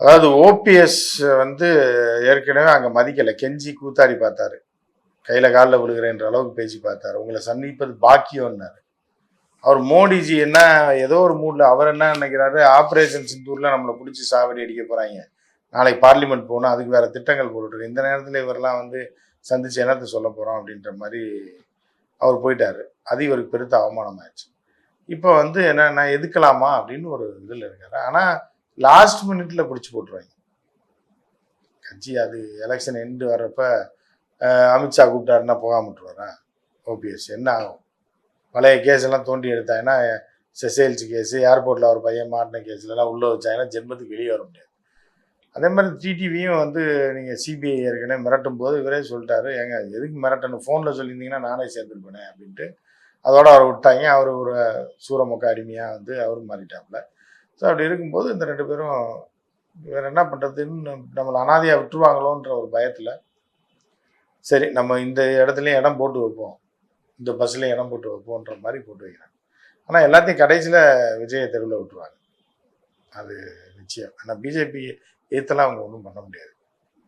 அதாவது ஓபிஎஸ் வந்து ஏற்கனவே அங்கே மதிக்கலை. கெஞ்சி கூத்தாடி பார்த்தாரு. கையில் காலில் விழுகிறேன்ற அளவுக்கு பேசி பார்த்தாரு. உங்களை சந்திப்பது பாக்கியம்னாரு. அவர் மோடிஜி என்ன ஏதோ ஒரு மூடில் அவர் என்ன நினைக்கிறாரு? ஆப்ரேஷன் சிந்தூரில் நம்மளை பிடிச்சி சாவடி அடிக்க போகிறாங்க நாளைக்கு பார்லிமெண்ட் போகணும். அதுக்கு வேறு திட்டங்கள் போட்டுருக்கு இந்த நேரத்தில் இவரெல்லாம் வந்து சந்திச்சு என்னத்தை சொல்ல போகிறோம் அப்படின்ற மாதிரி அவர் போயிட்டார். அது இவருக்கு பெருத்த அவமானமாயிடுச்சு. இப்போ வந்து என்னன்னா எதுக்கலாமா? அப்படின்னு ஒரு இதில் இருக்காரு. ஆனால் லாஸ்ட் மினிட்ல பிடிச்சி போட்டுருவாங்க. கட்சி அது எலெக்ஷன் எண்டு வர்றப்ப அமித்ஷா கூப்பிட்டாருன்னா போகாம விட்டுருவாரா? ஓபிஎஸ் என்ன ஆகும்? பழைய கேஸ் எல்லாம் தோண்டி எடுத்தாங்கன்னா செசேல்ஸ் கேஸ் ஏர்போர்ட்டில் ஒரு பையன் மாட்டின கேஸ்லலாம் உள்ளே வச்சாங்கன்னா ஜென்மத்துக்கு வெளியே வர முடியாது. அதே மாதிரி டிடிவியும் வந்து நீங்கள் சிபிஐ ஏற்கனவே மிரட்டும் போது இவரே சொல்லிட்டாரு. ஏங்க எதுக்கு மிரட்டணும்? ஃபோனில் சொல்லியிருந்தீங்கன்னா நானே சேர்ந்துருப்பேனே அப்படின்ட்டு. அதோட அவர் விட்டாங்க. அவர் ஒரு சூரமொக்க அடிமையாக வந்து அவரும் மாறிட்டாப்புல. ஸோ அப்படி இருக்கும்போது இந்த ரெண்டு பேரும் வேறு என்ன பண்ணுறதுன்னு நம்மளை அனாதையாக விட்டுருவாங்களோன்ற ஒரு பயத்தில் சரி நம்ம இந்த இடத்துலையும் இடம் போட்டு வைப்போம். இந்த பஸ்லையும் இடம் போட்டு வைப்போன்ற மாதிரி போட்டு வைக்கிறாங்க. ஆனால் எல்லாத்தையும் கடைசியில் விஜய தெருவில் விட்டுருவாங்க. அது நிச்சயம். ஆனால் பிஜேபி எத்தெல்லாம் அவங்க ஒன்றும் பண்ண முடியாது.